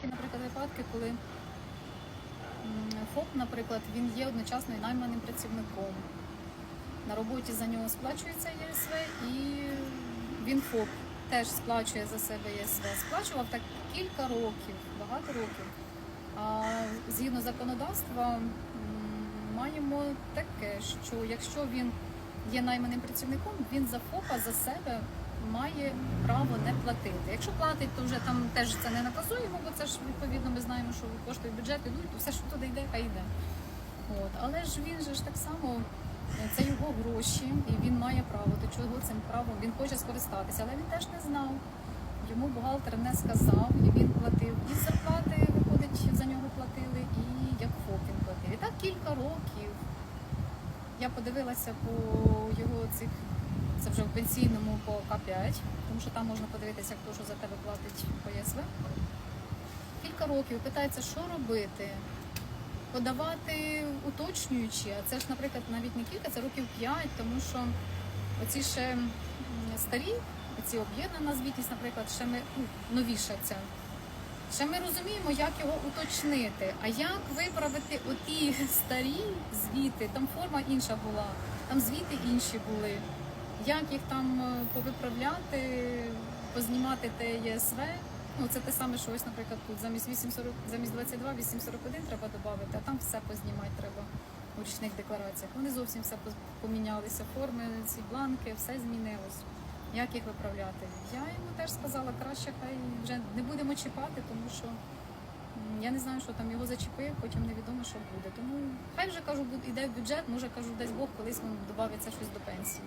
Такі, наприклад, випадки, коли ФОП, наприклад, він є одночасно і найманим працівником. На роботі за нього сплачується ЄСВ і він ФОП теж сплачує за себе ЄСВ. Сплачував так кілька років, багато років. А згідно законодавства маємо таке, що якщо він є найманим працівником, він за ФОПа за себе має право не платити. Якщо платить, то вже там теж це не наказуємо, бо це ж відповідно ми знаємо, що кошти в бюджет ідуть, то все, що туди йде, хай йде. От. Але ж він же ж так само, е, це його гроші, і він має право, до чого цим правом він хоче скористатися, але він теж не знав. Йому бухгалтер не сказав, і він платив. І зарплати, виходить, за нього платили, і як ФОП він платив. І так кілька років. Я подивилася по його цих, це вже в пенсійному по К5, тому що там можна подивитися, хто що за тебе платить по ЄСВ. Кілька років питається, що робити. Подавати уточнюючи, а це ж, наприклад, навіть не кілька, це років 5, тому що оці ще старі, оці об'єднана звітність, наприклад, ще ми ну, новіша ця. Ще ми розуміємо, як його уточнити. А як виправити оті старі звіти? Там форма інша була, там звіти інші були. Як їх там е, повиправляти, познімати те ЄСВ? Ну, це те саме, що ось, наприклад, тут замість 840, замість 22, 841 треба додати, а там все познімати треба у річних деклараціях. Вони зовсім все помінялися. Форми, ці бланки, все змінилось. Як їх виправляти? Я йому теж сказала, краще хай вже не будемо чіпати, тому що я не знаю, що там його зачепив, потім невідомо, що буде. Тому хай вже кажу, йде в бюджет, може кажу, десь Бог колись вам додається щось до пенсії.